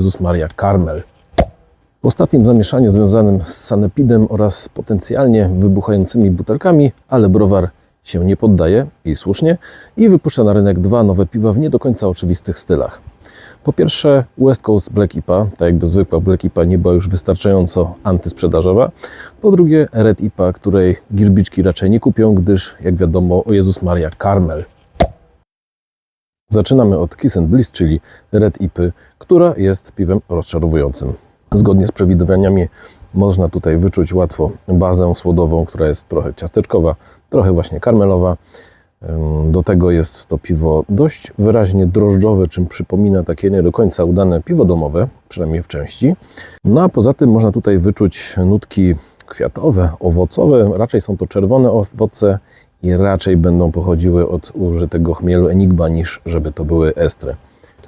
Jezus Maria Karmel. W ostatnim zamieszaniu związanym z sanepidem oraz potencjalnie wybuchającymi butelkami, ale browar się nie poddaje i słusznie i wypuszcza na rynek dwa nowe piwa w nie do końca oczywistych stylach. Po pierwsze West Coast Black IPA, tak jakby zwykła Black IPA nie była już wystarczająco antysprzedażowa. Po drugie Red IPA, której gierbiczki raczej nie kupią, gdyż jak wiadomo o Jezus Maria Karmel. Zaczynamy od Kiss and Bliss, czyli Red IPy, która jest piwem rozczarowującym. Zgodnie z przewidywaniami można tutaj wyczuć łatwo bazę słodową, która jest trochę ciasteczkowa, trochę właśnie karmelowa. Do tego jest to piwo dość wyraźnie drożdżowe, czym przypomina takie nie do końca udane piwo domowe, przynajmniej w części. No a poza tym można tutaj wyczuć nutki kwiatowe, owocowe. Raczej są to czerwone owoce i raczej będą pochodziły od użytego chmielu Enigma niż żeby to były estry.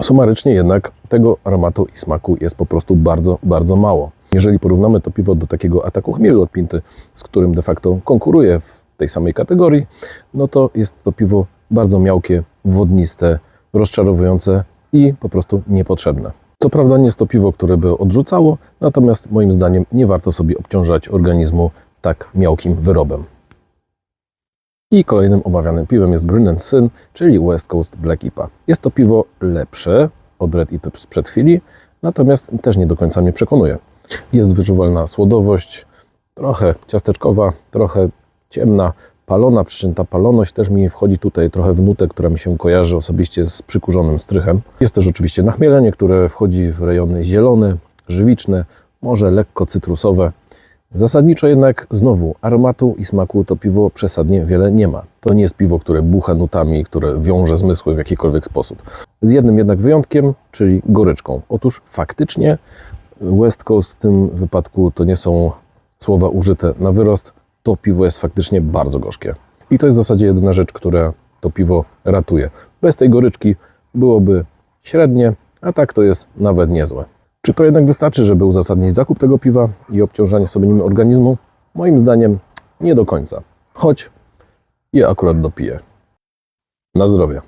Sumarycznie jednak tego aromatu i smaku jest po prostu bardzo, bardzo mało. Jeżeli porównamy to piwo do takiego ataku chmielu od Pinty, z którym de facto konkuruje w tej samej kategorii, no to jest to piwo bardzo miałkie, wodniste, rozczarowujące i po prostu niepotrzebne. Co prawda nie jest to piwo, które by odrzucało, natomiast moim zdaniem nie warto sobie obciążać organizmu tak miałkim wyrobem. I kolejnym omawianym piwem jest Green Sin, czyli West Coast Black IPA. Jest to piwo lepsze od Red IPy sprzed chwili, natomiast też nie do końca mnie przekonuje. Jest wyczuwalna słodowość, trochę ciasteczkowa, trochę ciemna, palona, przy czym ta paloność też mi wchodzi tutaj trochę w nutę, która mi się kojarzy osobiście z przykurzonym strychem. Jest też oczywiście nachmielenie, które wchodzi w rejony zielone, żywiczne, może lekko cytrusowe. Zasadniczo jednak znowu aromatu i smaku to piwo przesadnie wiele nie ma. To nie jest piwo, które bucha nutami, które wiąże zmysły w jakikolwiek sposób. Z jednym jednak wyjątkiem, czyli goryczką. Otóż faktycznie West Coast w tym wypadku to nie są słowa użyte na wyrost. To piwo jest faktycznie bardzo gorzkie. I to jest w zasadzie jedyna rzecz, która to piwo ratuje. Bez tej goryczki byłoby średnie, a tak to jest nawet niezłe. Czy to jednak wystarczy, żeby uzasadnić zakup tego piwa i obciążanie sobie nim organizmu? Moim zdaniem nie do końca. Choć je akurat dopiję. Na zdrowie.